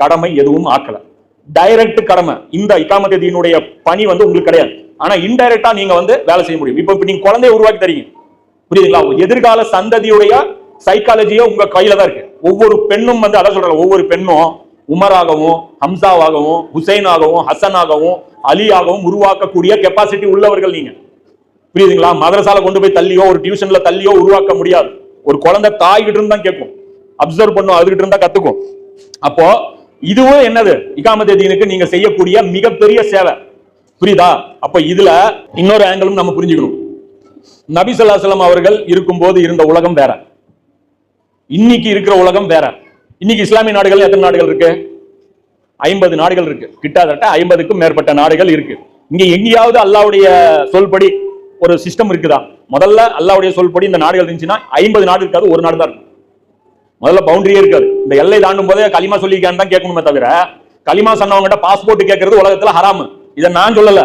கடமை எதுவும் ஆக்கல. டைரக்ட் கடமை. இந்த இக்காமத்தினுடைய பணி வந்து உங்களுக்கு கிடையாது. ஆனா இன்டைரக்டா நீங்க வந்து வேலை செய்ய முடியும். இப்போ இப்ப நீங்க குழந்தைய உருவாக்கி தரீங்க. புரியுதுங்களா? எதிர்கால சந்ததியுடைய சைக்காலஜியோ உங்க கையில தான் இருக்கு. ஒவ்வொரு பெண்ணும் வந்து அதான் சொல்றாங்க ஒவ்வொரு பெண்ணும் உமராகவும் ஹம்சாவாகவும் ஹுசைனாகவும் ஹசனாகவும் அலியாகவும் உருவாக்கக்கூடிய கெப்பாசிட்டி உள்ளவர்கள் நீங்க. புரியுதுங்களா? மதரசால கொண்டு போய் தள்ளியோ ஒரு டியூஷன்ல தள்ளியோ உருவாக்க முடியாது. ஒரு குழந்தை தாய்கிட்ட இருந்தா கேட்கும் அப்சர்வ் பண்ணும் அதுகிட்ட இருந்தா கத்துக்கும். அப்போ இதுவும் என்னது? இகாமத் தீனுக்கு நீங்க செய்யக்கூடிய மிகப்பெரிய சேவை. புரியுதா? அப்ப இதுல இன்னொரு ஆங்கிளும் நம்ம புரிஞ்சுக்கணும். நபி சொல்லாசலம் அவர்கள் இருக்கும்போது இருந்த உலகம் வேற. இன்னைக்கு இருக்கிற உலகம் வேற. இன்னைக்கு இஸ்லாமிய நாடுகள் எத்தனை நாடுகள் இருக்கு? ஐம்பது நாடுகள் இருக்கு. கிட்டத்தட்ட ஐம்பதுக்கும் மேற்பட்ட நாடுகள் இருக்கு. இங்க எங்கேயாவது அல்லாவுடைய சொல்படி ஒரு சிஸ்டம் இருக்குதா? முதல்ல அல்லாவுடைய சொல்படி இந்த நாடுகள் இருந்துச்சுன்னா ஐம்பது நாடு இருக்காது ஒரு நாடு தான் இருக்கும். முதல்ல பவுண்டரியே இருக்காது. இந்த எல்லை தாண்டும் போதே களிமா சொல்லியிருக்கான்னு தான் கேட்கணுமே தவிர களிமா சொன்னவங்ககிட்ட பாஸ்போர்ட் கேட்கறது உலகத்துல ஹராமு இதை நான் சொல்லல.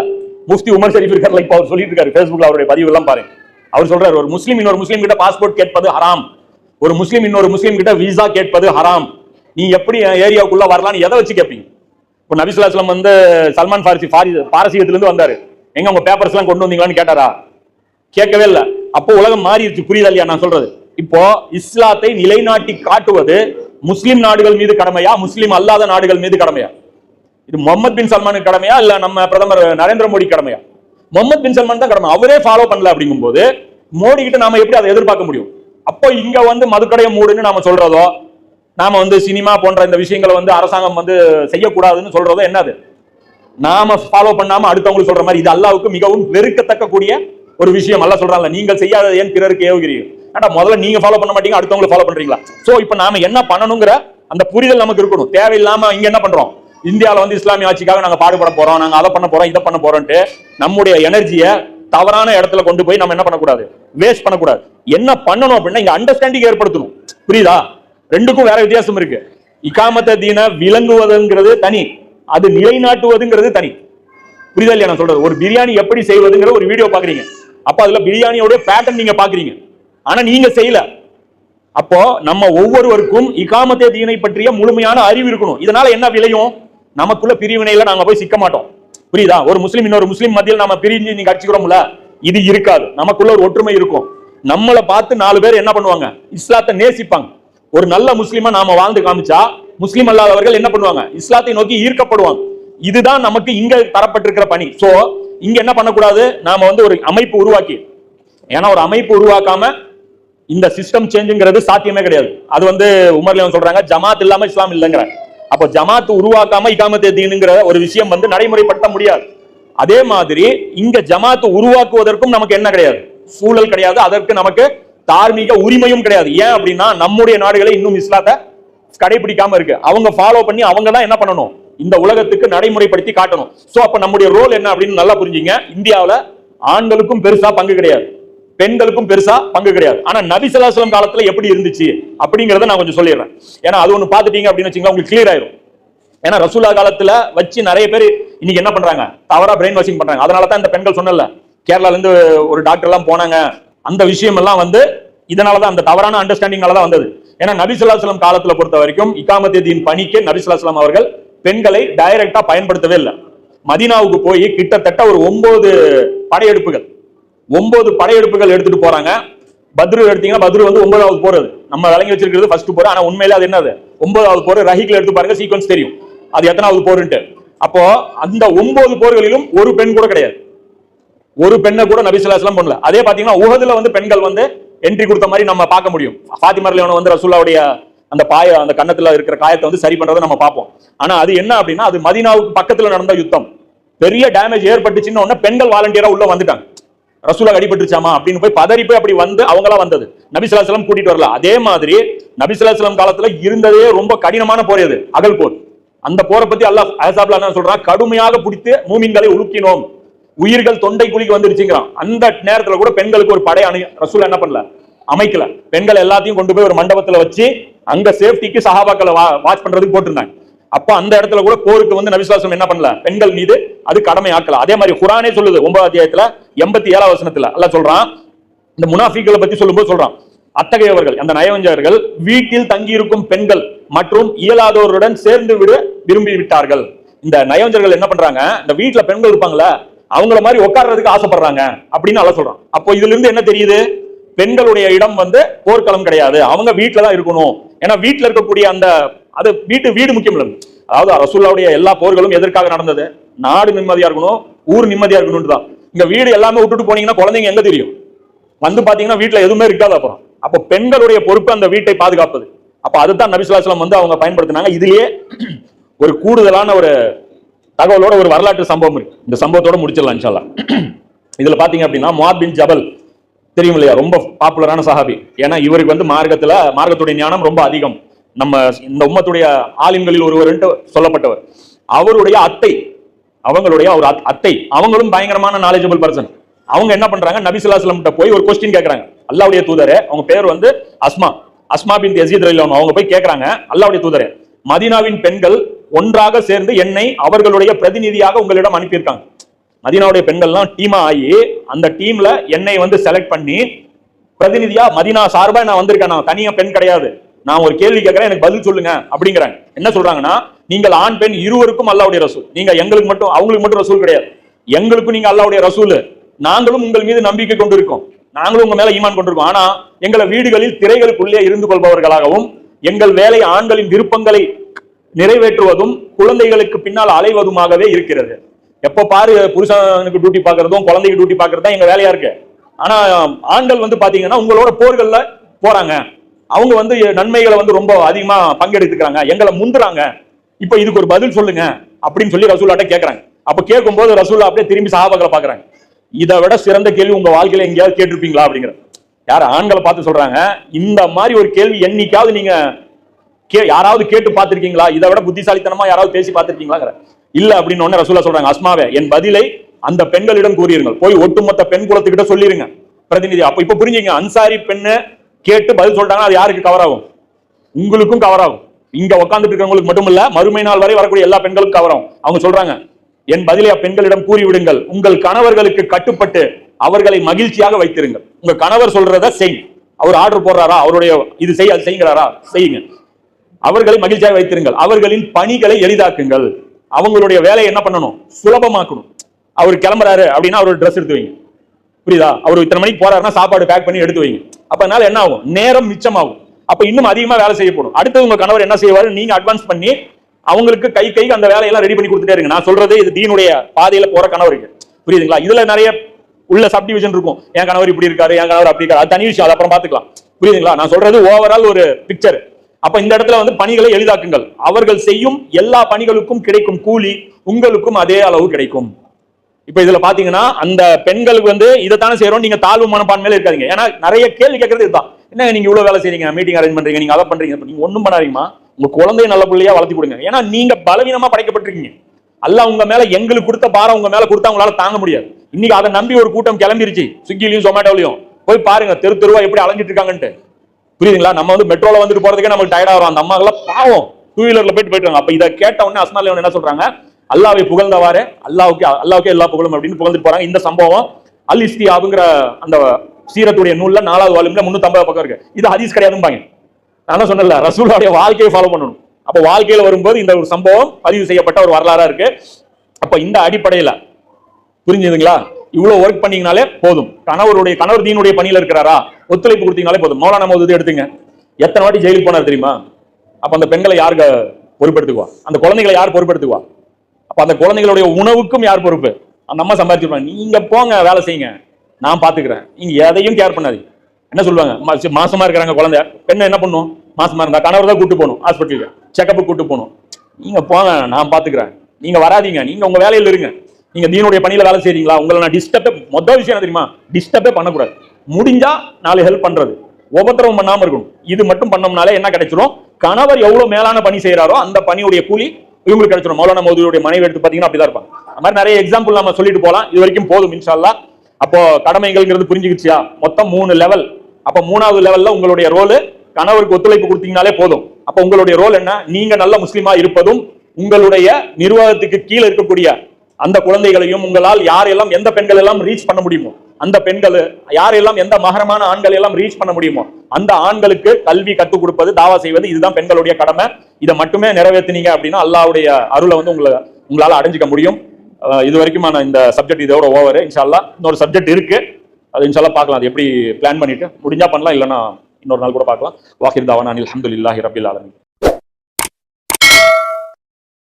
முஃப்தி உமர் ஷரீஃப் இருக்கார்ல இப்போ அவர் சொல்லிட்டு இருக்காரு ஃபேஸ்புக்ல அவருடைய பதிவு எல்லாம் பாருங்க அவர் சொல்றாரு ஒரு முஸ்லீம் இன்னொரு முஸ்லீம் கிட்ட பாஸ்போர்ட் கேட்பது ஹராம் ஒரு முஸ்லீம் இன்னொரு முஸ்லீம் கிட்ட விசா கேட்பது ஹராம் நீ எப்படி ஏரியாவுக்குள்ள வரலாம்னு எதை வச்சு கேட்பீங்க? இப்போ நபிசுல்லாஸ்லம் வந்து சல்மான் ஃபாரிசி ஃபாரி பாரசீகத்திலிருந்து வந்தாரு. எங்க உங்க பேப்பர்ஸ் எல்லாம் கொண்டு வந்தீங்களான்னு கேட்டாரா? கேட்கவே இல்லை. அப்போ உலகம் மாறிடுச்சு. புரியுதா இல்லையா நான் சொல்றது? இப்போ இஸ்லாத்தை நிலைநாட்டி காட்டுவது முஸ்லிம் நாடுகள் மீது கடமையா? முஸ்லிம் அல்லாத நாடுகள் மீது கடமையா? இது முகமது பின் சல்மானுக்கு கடமையா? இல்ல நம்ம பிரதமர் நரேந்திர மோடி கடமையா? முகமது பின் சல்மான் தான் கடமை. அவரே ஃபாலோ பண்ணல அப்படிங்கும்போது மோடி கிட்ட நாம எப்படி அதை எதிர்பார்க்க முடியும்? அப்போ இங்க வந்து மதுக்கடையை மூடுன்னு நாம சொல்றதோ நாம வந்து சினிமா போன்ற இந்த விஷயங்களை வந்து அரசாங்கம் வந்து செய்யக்கூடாதுன்னு சொல்றதோ என்னது? நாம ஃபாலோ பண்ணாம அடுத்தவங்களுக்கு சொல்ற மாதிரி இது அல்லாவுக்கு மிகவும் வெறுக்கத்தக்க கூடிய ஒரு விஷயம். அல்ல சொல்றாங்கல்ல நீங்கள் செய்யாத ஏன் பிறருக்கு ஏவுகிறீர்கள்? ஆனா முதல்ல நீங்க ஃபாலோ பண்ண மாட்டீங்க அடுத்தவங்களை ஃபாலோ பண்றீங்களா? சோ இப்போ நாம என்ன பண்ணணுங்கிற அந்த புரிதல் நமக்கு இருக்கணும். தேவையில்லாம இங்க என்ன பண்றோம்? இந்தியாவில் வந்து இஸ்லாமிய ஆட்சிக்காக நாங்க பாடுபட போறோம் நாங்க அதை பண்ண போறோம் இதை பண்ண போறோம்ட்டு நம்முடைய எனர்ஜியை தவறான இடத்துல கொண்டு போய் நம்ம என்ன பண்ணக்கூடாது? வேஸ்ட் பண்ணக்கூடாது. என்ன பண்ணணும் அப்படின்னா இங்க அண்டர்ஸ்டாண்டிங் ஏற்படுத்தணும். புரியுதா? ரெண்டுக்கும் வேற வித்தியாசம் இருக்கு. இக்காமத்த தீன விளங்குவதுங்கிறது தனி. அது நிலைநாட்டுவதுங்கிறது தனி. புரியுதா இல்லையா நான் சொல்றது? ஒரு பிரியாணி எப்படி செய்வதுங்கிற ஒரு வீடியோ பாக்குறீங்க. அப்ப அதுல பிரியாணியோட பேட்டர்ன் நீங்க பாக்குறீங்க. ஆனா நீங்க செய்யல. அப்போ நம்ம ஒவ்வொருவருக்கும் இகாமத்தே தீனை பற்றிய முழுமையான அறிவு இருக்கணும். இதனால என்ன விளையும்? நமக்குள்ள பிரிவினையில நாங்க போய் சிக்க மாட்டோம். புரியுதா? ஒரு முஸ்லீம் இன்னொரு முஸ்லீம் மத்தியில் நம்ம பிரிஞ்சு நீங்க அடிச்சுக்கிறோம்ல இது இருக்காது. நமக்குள்ள ஒரு ஒற்றுமை இருக்கும். நம்மளை பார்த்து நாலு பேர் என்ன பண்ணுவாங்க? இஸ்லாத்தை நேசிப்பாங்க. ஒரு நல்ல முஸ்லீமா நாம வாழ்ந்து காமிச்சா முஸ்லீம் அல்லாதவர்கள் என்ன பண்ணுவாங்க? இஸ்லாத்தை நோக்கி ஈர்க்கப்படுவாங்க. இதுதான் நமக்கு இங்க தரப்பட்டிருக்கிற பணி. சோ இங்க என்ன பண்ணக்கூடாது? நாம வந்து ஒரு அமைப்பு உருவாக்கி. ஏன்னா ஒரு அமைப்பு உருவாக்காம இந்த சிஸ்டம் சேஞ்சுங்கிறது சாத்தியமே கிடையாது. அது வந்து உமர்ல சொல்றாங்க ஜமாத் இல்லாம இஸ்லாம் இல்லைங்கிற அப்போ ஜமாத் உருவாக்காம இகாமத்தே தீனுங்கிற ஒரு விஷயம் வந்து நடைமுறைப்படுத்த முடியாது. அதே மாதிரி இங்க ஜமாத் உருவாக்குவதற்கும் நமக்கு என்ன கிடையாது? சூழல் கிடையாது. அதற்கு நமக்கு தார்மீக உரிமையும் கிடையாது. ஏன் அப்படின்னா நம்முடைய நாடுகளை இன்னும் இஸ்லாத்தை கடைபிடிக்காம இருக்கு. அவங்க ஃபாலோ பண்ணி அவங்க தான் என்ன பண்ணணும்? இந்த உலகத்துக்கு நடைமுறைப்படுத்தி காட்டணும். சோ அப்ப நம்முடைய ரோல் என்ன அப்படின்னு நல்லா புரிஞ்சுங்க. இந்தியாவில ஆண்களுக்கும் பெருசா பங்கு கிடையாது. பெண்களுக்கும் பெருசா பங்கு கிடையாது. ஆனா நபி ஸல்லல்லாஹு காலத்துல எப்படி இருந்துச்சு அப்படிங்கறத நான் கொஞ்சம் சொல்லிடுறேன். ஏன்னா அது ஒண்ணு பாத்துட்டீங்க அப்படின்னு வச்சுங்களா உங்களுக்கு கிளியர் ஆயிரும். ஏன்னா ரசூலா காலத்துல வச்சு நிறைய பேர் இன்னைக்கு என்ன பண்றாங்க? தவறா பிரெயின் வாஷிங் பண்றாங்க. அதனால தான் இந்த பெண்கள் சொன்னல கேரளால இருந்து ஒரு டாக்டர் எல்லாம் போனாங்க. அந்த விஷயம் எல்லாம் வந்து இதனால தான் அந்த தவறான அண்டர்ஸ்டாண்டிங்னால தான் வந்தது. ஏன்னா நபி ஸல்லல்லாஹு காலத்துல பொறுத்த வரைக்கும் இக்காமத்தேதியின் பணிக்கு நபி அவர்கள் பெண்களை டைரக்டா பயன்படுத்தவே இல்லை. மதீனாவுக்கு போய் கிட்டத்தட்ட ஒரு ஒன்பது படையெடுப்புகள். ஒன்பது படையெடுப்புகள் எடுத்துட்டு போறாங்க. பத்ரு எடுத்தீங்கன்னா பத்ரு வந்து ஒன்பதாவது போறது நம்ம விளங்கி வச்சிருக்கிறது ஃபர்ஸ்ட் போர். ஆனா உண்மையிலே அது என்னது? ஒன்பதாவது போர். ரஹிக்ல எடுத்து பாருங்க சீக்வன்ஸ் தெரியும். அது எத்தனாவது போருன்ட்டு. அப்போ அந்த ஒன்பது போர்களிலும் ஒரு பெண் கூட கிடையாது. ஒரு பெண்ணை கூட நபிசுல்லாஸ்லாம் பண்ணல அதே பாத்தீங்கன்னா உகதுல வந்து பெண்கள் வந்து என்ட்ரி கொடுத்த மாதிரி நம்ம பார்க்க முடியும். ஃபாத்திமா வந்து ரசூல்லாவுடைய அந்த பாய அந்த கன்னத்துல இருக்கிற காயத்தை வந்து சரி பண்றதை நம்ம பார்ப்போம். ஆனா அது என்ன அப்படின்னா அது மதீனாவுக்கு பக்கத்துல நடந்த யுத்தம். பெரிய டேமேஜ் ஏற்பட்டுச்சுன்னு உடனே பெண்கள் வாலண்டியரா உள்ள வந்துட்டாங்க. ரசூலா அடிபட்டுருச்சாமா அப்படின்னு போய் பதறி போய் அப்படி வந்து அவங்களா வந்தது. நபி ஸல்லல்லாஹு கூட்டிட்டு வரல. அதே மாதிரி நபி ஸல்லல்லாஹு காலத்துல இருந்ததே ரொம்ப கடினமான போர் அது அகல் போர் அந்த போரை பத்தி அல்லாஹ் அஹசாப்ல என்ன சொல்றான் கடுமையாக பிடித்து மூமின்களை உலுக்கினோம். உயிர்கள் தொண்டை குழிக்கு வந்துருச்சுங்கிறான் அந்த நேரத்துல கூட பெண்களுக்கு ஒரு படை அணி ரசூல் என்ன பண்ணல? அமைக்கல. பெண்கள் எல்லாத்தையும் கொண்டு போய் ஒரு மண்டபத்துல வச்சு அங்க சேஃப்டிக்கு சஹாபாக்களை வாட்ச் பண்றதுக்கு போட்டிருந்தாங்க. அப்ப அந்த இடத்துல கூட போருக்கு வந்து நபிசுவாசம் என்ன பண்ணல? பெண்கள் மீது அது கடமை ஆக்கல அதே மாதிரி குரானே சொல்லுது ஒன்பது அத்தியாயத்துல எண்பத்தி ஏழாம் வசனத்துல. அல்ல சொல்றான் இந்த முனாஃபிகளை பத்தி சொல்லும்போது சொல்றான். அத்தகையவர்கள் அந்த நயவஞ்சகர்கள் வீட்டில் தங்கியிருக்கும் பெண்கள் மற்றும் இயலாதவருடன் சேர்ந்து விட விரும்பி விட்டார்கள். இந்த நயவஞ்சர்கள் என்ன பண்றாங்க? இந்த வீட்டுல பெண்கள் இருப்பாங்கல்ல அவங்கள மாதிரி உட்கார்றதுக்கு ஆசைப்படுறாங்க அப்படின்னு அல்ல சொல்றான். அப்போ இதுல இருந்து என்ன தெரியுது? பெண்களுடைய இடம் வந்து போர்க்களம் கிடையாது. அவங்க வீட்டுல தான் இருக்கணும். ஏன்னா வீட்டுல இருக்கக்கூடிய அந்த அது வீட்டு வீடு முக்கியம் இல்லை. அதாவது ரசூல்லாவுடைய எல்லா போர்களும் எதற்காக நடந்தது? நாடு நிம்மதியா இருக்கணும் ஊர் நிம்மதியா இருக்கணும் தான். இங்க வீடு எல்லாமே விட்டுட்டு போனீங்கன்னா குழந்தைங்க எங்க தெரியும்? வந்து பாத்தீங்கன்னா வீட்டுல எதுவுமே இருக்காது அப்புறம் அப்போ பெண்களுடைய பொறுப்பு அந்த வீட்டை பாதுகாப்பது. அப்ப அதுதான் நபிசுல்லாஸ்லாம் வந்து அவங்க பயன்படுத்தினாங்க. இதுலயே ஒரு கூடுதலான ஒரு தகவலோட ஒரு வரலாற்று சம்பவம் இருக்கு. இந்த சம்பவத்தோட முடிச்சிடலாம் இன்ஷால்லா இதுல பாத்தீங்க அப்படின்னா முவாத் பின் ஜபல் தெரியும் இல்லையா? ரொம்ப பாப்புலரான சஹாபி. ஏன்னா இவருக்கு வந்து மார்க்கத்துல மார்க்கத்துடைய ஞானம் ரொம்ப அதிகம். நம்ம இந்த உம்மத்துடைய ஆலிம்களில் ஒருவர் சொல்லப்பட்டவர். அவருடைய அத்தை அவங்களுடைய ஒரு அத்- அத்தை. அவங்களும் பயங்கரமான நாலேஜபிள் பர்சன் அவங்க என்ன பண்றாங்க? நபிசுல்லாஸ்லம் போய் ஒரு கொஸ்டின் கேட்கறாங்க அல்லாவுடைய தூதரே அவங்க பேர் வந்து அஸ்மா. அஸ்மா பின் எசீத் ரலியல்லாஹு அவங்க போய் கேட்கறாங்க அல்லாவுடைய தூதரே மதீனாவின் பெண்கள் ஒன்றாக சேர்ந்து என்னை அவர்களுடைய பிரதிநிதியாக உங்களிடம் அனுப்பியிருக்காங்க. மதீனாவுடைய பெண்கள்லாம் டீமா ஆகி அந்த டீம்ல என்னை வந்து செலக்ட் பண்ணி பிரதிநிதியா மதீனா சார்பா நான் வந்திருக்கேன். நான் தனியா பெண் கிடையாது. நான் ஒரு கேள்வி கேட்கறேன் எனக்கு பதில் சொல்லுங்க அப்படிங்கிறாங்க. என்ன சொல்றாங்கன்னா நீங்கள் ஆண் பெண் இருவருக்கும் அல்லாவுடைய ரசூல். நீங்க எங்களுக்கு மட்டும் அவங்களுக்கு மட்டும் ரசூல் கிடையாது. எங்களுக்கும் நீங்க அல்லாவுடைய ரசூல். நாங்களும் உங்கள் மீது நம்பிக்கை கொண்டிருக்கோம். நாங்களும் உங்க மேல ஈமான் கொண்டிருக்கோம். ஆனா எங்களை வீடுகளில் திரைகளுக்குள்ளே இருந்து கொள்பவர்களாகவும் எங்கள் வேலை ஆண்களின் விருப்பங்களை நிறைவேற்றுவதும் குழந்தைகளுக்கு பின்னால் அலைவதுமாகவே இருக்கிறது. எப்ப பாரு புருஷனுக்கு டியூட்டி பாக்குறதும் குழந்தைக்கு டியூட்டி பாக்குறது தான் எங்க வேலையா இருக்கு. ஆனா ஆண்கள் வந்து பாத்தீங்கன்னா உங்களோட போர்கள்ல போறாங்க. அவங்க வந்து நன்மைகளை வந்து ரொம்ப அதிகமா பங்கெடுத்துக்கிறாங்க. எங்களை முந்துறாங்க. இப்ப இதுக்கு ஒரு பதில் சொல்லுங்க. அப்படின்னு சொல்லி ரசூல்லாட்ட கேட்கறாங்க அப்ப கேட்கும்போது ரசூல்லா அப்படியே திரும்பி சஹாபாக்களை பாக்குறாங்க. இதை விட சிறந்த கேள்வி உங்க வாழ்க்கையில எங்கேயாவது கேட்டிருப்பீங்களா அப்படிங்கிற யார் ஆண்களை பார்த்து சொல்றாங்க? இந்த மாதிரி ஒரு கேள்வி என்னைக்காவது நீங்க கே யாராவது கேட்டு பார்த்திருக்கீங்களா? இதை விட புத்திசாலித்தனமா யாராவது பேசி பார்த்திருக்கீங்களாங்கிற இல்ல அப்படின்னு உடனே ரசூலா சொல்றாங்க அஸ்மாவே என் பதிலை அந்த பெண்களிடம் கூறியிருங்கள். போய் ஒட்டுமொத்த பெண் குலத்துக்கிட்ட சொல்லிருங்க. பிரதிநிதி அப்ப இப்ப புரிஞ்சுங்க அன்சாரி பெண்ணு கேட்டு பதில் சொல்லிட்டாங்கன்னா அது யாருக்கு கவர் ஆகும்? உங்களுக்கும் கவர் ஆகும். இங்க உட்காந்துட்டு இருக்கவங்களுக்கு மட்டும் இல்ல மறுமை நாள் வரை வரக்கூடிய எல்லா பெண்களுக்கும் கவர் ஆகும். அவங்க சொல்றாங்க என் பதிலை அப்பெண்களிடம் கூறிவிடுங்கள். உங்கள் கணவர்களுக்கு கட்டுப்பட்டு அவர்களை மகிழ்ச்சியாக வைத்திருங்கள். உங்க கணவர் சொல்றத செய். அவர் ஆர்டர் போடுறாரா? அவருடைய இது செய் அது செய்கிறாரா செய்யுங்க. அவர்களை மகிழ்ச்சியாக வைத்திருங்கள். அவர்களின் பணிகளை எளிதாக்குங்கள். அவங்களுடைய வேலையை என்ன பண்ணணும்? சுலபமாக்கணும். அவர் கிளம்புறாரு அப்படின்னா அவர் ட்ரெஸ் எடுத்து வைங்க. புரியுதா? அவர் இத்தனை மணிக்கு போறாருன்னா சாப்பாடு பேக் பண்ணி எடுத்து வைங்க. அப்பனால என்ன ஆகும்? நேரம் மிச்சமாகும். அப்ப இன்னும் அதிகமா வேலை செய்யப்படும் அடுத்து உங்க கணவர் என்ன செய்வாரு? நீங்க அட்வான்ஸ் பண்ணி அவங்களுக்கு கை கைக்கு அந்த வேலையெல்லாம் ரெடி பண்ணி கொடுத்துட்டே இருங்க. நான் சொல்றது இது தீனுடைய பாதையில போற கணவருக்கு புரியுதுங்களா? இதுல நிறைய உள்ள சப்டிவிஷன் இருக்கும். என் கணவர் இப்படி இருக்காரு என் கணவர் அப்படி இருக்காரு. அது தனி விஷயம். அது அப்புறம் பாத்துக்கலாம் புரியுதுங்களா? நான் சொல்றது ஓவரால் ஒரு பிக்சர் அப்ப இந்த இடத்துல வந்து பணிகளை எளிதாக்குங்கள். அவர்கள் செய்யும் எல்லா பணிகளுக்கும் கிடைக்கும் கூலி உங்களுக்கும் அதே அளவு கிடைக்கும். இப்ப இதுல பாத்தீங்கன்னா அந்த பெண்களுக்கு வந்து இதை தானே செய்யறோம் நீங்க தாழ்வு மனப்பான்மையில இருக்காதீங்க. ஏன்னா நிறைய கேள்வி கேட்கறது இதுதான். என்ன நீங்க இவ்வளவு வேலை செய்றீங்க? மீட்டிங் அரேஞ்ச் பண்றீங்க. நீங்க அதை பண்றீங்க. நீங்க ஒண்ணும் பண்ணாதீங்கம்மா. உங்க குழந்தைய நல்ல பிள்ளையா வளர்த்தி கொடுங்க. ஏன்னா நீங்க பலவீனமா படைக்கப்பட்டிருக்கீங்க. அல்ல உங்க மேல எங்களுக்கு கொடுத்த பாரம் உங்க மேல கொடுத்தா உங்களால தாங்க முடியாது. இன்னைக்கு அதை நம்பி ஒரு கூட்டம் கிளம்பிருச்சு. ஸ்விக்கிலையும் ஜொமேட்டோலையும் போய் பாருங்க தெரு தெருவா எப்படி அலைஞ்சிட்டு இருக்காங்கன்ட்டு. புரியுதுங்களா? நம்ம வந்து மெட்ரோல வந்துட்டு போறதுக்கே நமக்கு டயர்டா வரும். அந்த அம்மாக்கெல்லாம் பாவம். டூ வீலர்ல போயிட்டு போயிட்டு அப்ப இதை கேட்ட உடனே அஸ்மால் என்ன சொல்றாங்க? அல்லாவை புகழ்ந்தவாறு அல்லாவுக்கு அல்லாவுக்கே எல்லா புகழும் அப்படின்னு புகழ்ந்துட்டு போறாங்க. இந்த சம்பவம் அல் இஸ்தியாபுங்கிற அந்த சீரத்துடைய நூல்ல நாலாவது வால்யூம்ல முன்னூத்தி ஐம்பது பக்கம் இருக்கு. இது ஹதீஸ் கிடையாதும்பாங்க. நான் தான் சொன்னல ரசூலுடைய வாழ்க்கையை ஃபாலோ பண்ணணும். அப்ப வாழ்க்கையில வரும்போது இந்த ஒரு சம்பவம் பதிவு செய்யப்பட்ட ஒரு வரலாறா இருக்கு. அப்ப இந்த அடிப்படையில புரிஞ்சுதுங்களா? இவ்வளவு ஒர்க் பண்ணீங்கனாலே போதும். கணவருடைய கணவர் தீனுடைய பணியில இருக்கிறாரா? ஒத்துழைப்பு கொடுத்தீங்கனாலே போதும். மௌலான மோது எடுத்துங்க. எத்தனை வாட்டி ஜெயிலுக்கு போனார் தெரியுமா? அப்ப அந்த பெண்களை யாருக்கு பொறுப்பெடுத்துக்குவா? அந்த குழந்தைகளை யார் பொறுப்பெடுத்துக்குவா? அப்ப அந்த குழந்தைங்களுடைய உணவுக்கும் யார் பொறுப்பு? அந்த அம்மா சம்பாதிச்சிருப்பாங்க. நீங்க போங்க வேலை செய்யுங்க. நான் பாத்துக்கிறேன். நீங்க எதையும் கேர் பண்ணாதீங்க. என்ன சொல்லுவாங்க? மா- மாசமா இருக்கிறாங்க குழந்தை. பெண்ணை என்ன பண்ணும்? மாசமா இருந்தா கணவர் தான் கூட்டு போகணும் ஹாஸ்பிட்டலுக்கு செக்கப்புக்கு கூட்டு போகணும். நீங்க போங்க நான் பாத்துக்கிறேன். நீங்க வராதீங்க. நீங்க உங்க வேலையில் இருங்க. நீங்க தீனுடைய பணியில வேலை செய்றீங்களா? உங்களை நான் டிஸ்டர்பே மொதல் விஷயம் என்ன தெரியுமா? டிஸ்டர்பே பண்ணக்கூடாது. முடிஞ்சா நாலு ஹெல்ப் பண்றது. உபத்திரவம் பண்ணாம இருக்கணும். இது மட்டும் பண்ணோம்னாலே என்ன கிடைச்சிரும்? கணவர் எவ்வளவு மேலான பணி செய்யறாரோ அந்த பணியுடைய கூலி இவங்களுக்கு கிடைச்சிடும் மௌலான மோதியுடைய மனைவி எடுத்து பார்த்தீங்கன்னா அப்படிதான் இருப்பாங்க. அது மாதிரி நிறைய எக்ஸாம்பிள் நம்ம சொல்லிட்டு போகலாம். இது வரைக்கும் போதும் இன்ஷால்லா அப்போ கடமைகள்ங்கிறது புரிஞ்சுக்கிச்சியா மொத்தம் மூணு லெவல் அப்போ மூணாவது லெவல்ல உங்களுடைய ரோல் கணவருக்கு ஒத்துழைப்பு கொடுத்தீங்கனாலே போதும். அப்போ உங்களுடைய ரோல் என்ன? நீங்க நல்ல முஸ்லீமா இருப்பதும் உங்களுடைய நிர்வாகத்துக்கு கீழே இருக்கக்கூடிய அந்த குழந்தைகளையும் உங்களால் யாரெல்லாம் எந்த பெண்கள் எல்லாம் ரீச் பண்ண முடியுமோ அந்த பெண்கள் யாரெல்லாம் எந்த மகரமான ஆண்கள் எல்லாம் ரீச் பண்ண முடியுமோ அந்த ஆண்களுக்கு கல்வி கற்றுக் கொடுப்பது தாவா செய்வது இதுதான் பெண்களுடைய கடமை. இதை மட்டுமே நிறைவேற்றினீங்க அப்படின்னா அல்லாவுடைய அருளை வந்து உங்களை உங்களால் அடைஞ்சிக்க முடியும். இது வரைக்குமான இந்த சப்ஜெக்ட் இதோட ஓவர் இன்ஷால்லா இன்னொரு சப்ஜெக்ட் இருக்கு. அது இன்ஷால்லா பார்க்கலாம். அது எப்படி பிளான் பண்ணிட்டு முடிஞ்சா பண்ணலாம் இல்லைன்னா இன்னொரு நாள் கூட பார்க்கலாம். வாஹிர் தாவான் அனில் அஹமதுல்லாஹி ரபில் ஆலமி